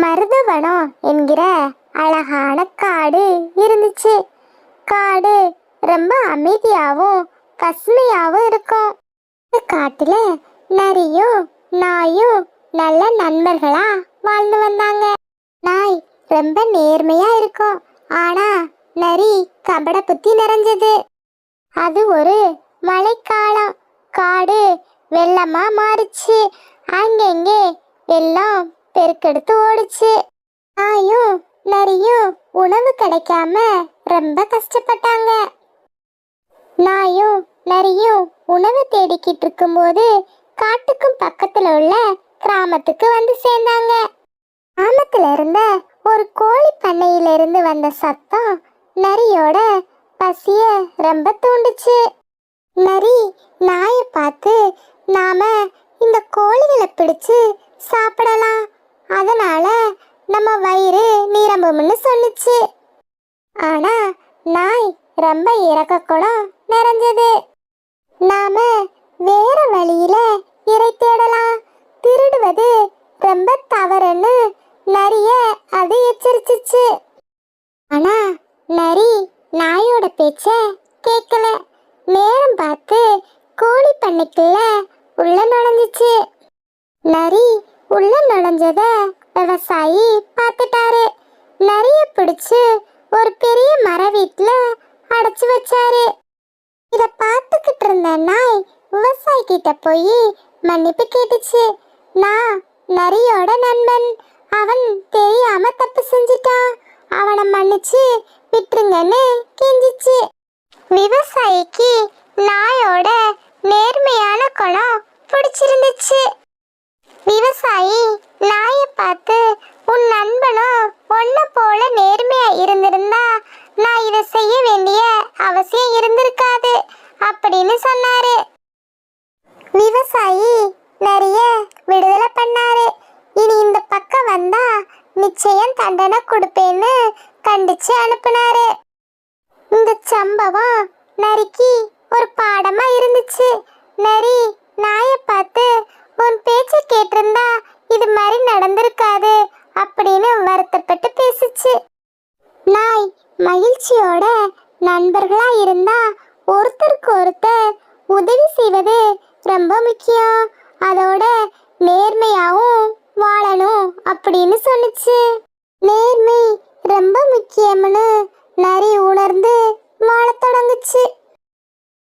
மருதவனம் என்கிற அழகான காடு இருந்துச்சு. காடு ரொம்ப அமைதியாகவும் பசுமையாகவும் இருக்கும். இந்த காட்டுல நரியும் நாயும் நல்ல நண்பர்களா வாழ்ந்து வந்தாங்க. நாய் ரொம்ப நேர்மையா இருக்கும். ஆனா நரி கபட புத்தி நிறைஞ்சது. அது ஒரு மழைக்காலம். காடு வெள்ளமா மாறுச்சு. அங்கங்கே வெள்ளம் பெருக்கெடுத்து ஓடுச்சு. நாயும் நரியும் உணவு கிடைக்காம ரொம்ப கஷ்டப்பட்டாங்க. நாயும் நரியும் உணவு தேடிக்கிட்டு இருக்கும்போது காட்டுக்கும் பக்கத்துல உள்ள கிராமத்துக்கு வந்து சேர்ந்தாங்க. கிராமத்துல இருந்த ஒரு கோழி பண்ணையில இருந்து வந்த சத்தம் நரியோட பசிய ரொம்ப தூண்டுச்சு. நரி நாயை பார்த்து நாம இந்த கோழிகளை பிடிச்சு சாப்பிடலாம். நம்ம வயிறு நிரம்பும்னு சொல்லுச்சு. ஆனா நாய் ரொம்ப இறக்க குணம் நிறைஞ்சது. நாம வேற வழியில இறை தேடலாம். திருடுவது ரொம்ப தவறுன்னு நரிய அது எச்சரிச்சிச்சு. ஆனா நரி நாயோட பேச்ச கேட்கல நேரம் பார்த்து கோழி பண்ணைக்குள்ள உள்ள நுழைஞ்சிச்சு. நரி உள்ள நுழைஞ்சதை விவசாயி பார்த்துட்டாரு. நிறைய பிடிச்சு ஒரு பெரிய மர வீட்டுல அடைச்சு வச்சாரு. இத பார்த்துக்கிட்டு இருந்த நாய் விவசாயி கிட்ட போய் மன்னிப்பு கேட்டுச்சு. நான் நரியோட நண்பன். அவன் தெரியாம தப்பு செஞ்சிட்டான். அவனை மன்னிச்சு விட்டுருங்கன்னு கெஞ்சிச்சு. விவசாயிக்கு நாயோட நேர்மையான குணம் பிடிச்சிருந்துச்சு விவசாயி நாயை பார்த்து உன் நண்பனும் ஒன்ன போல நேர்மையா இருந்திருந்தா நான் இதை செய்ய வேண்டிய அவசியம் இருந்திருக்காது அப்படின்னு சொன்னாரு. விவசாயி நிறைய விடுதலை பண்ணாரு. இனி இந்த பக்கம் வந்தா நிச்சயம் தண்டனை கொடுப்பேன்னு கண்டிச்சு அனுப்புனாரு. இந்த சம்பவம் மகிழ்ச்சியோட நண்பர்களா இருந்தா ஒருத்தருக்கு ஒருத்தர் உதவி செய்வது ரொம்ப முக்கியம். அதோட நேர்மையாவும் வாழணும் அப்படின்னு சொன்னிச்சு. நேர்மை ரொம்ப முக்கியம்னு நரி உணர்ந்து வாழத் தொடங்குச்சு.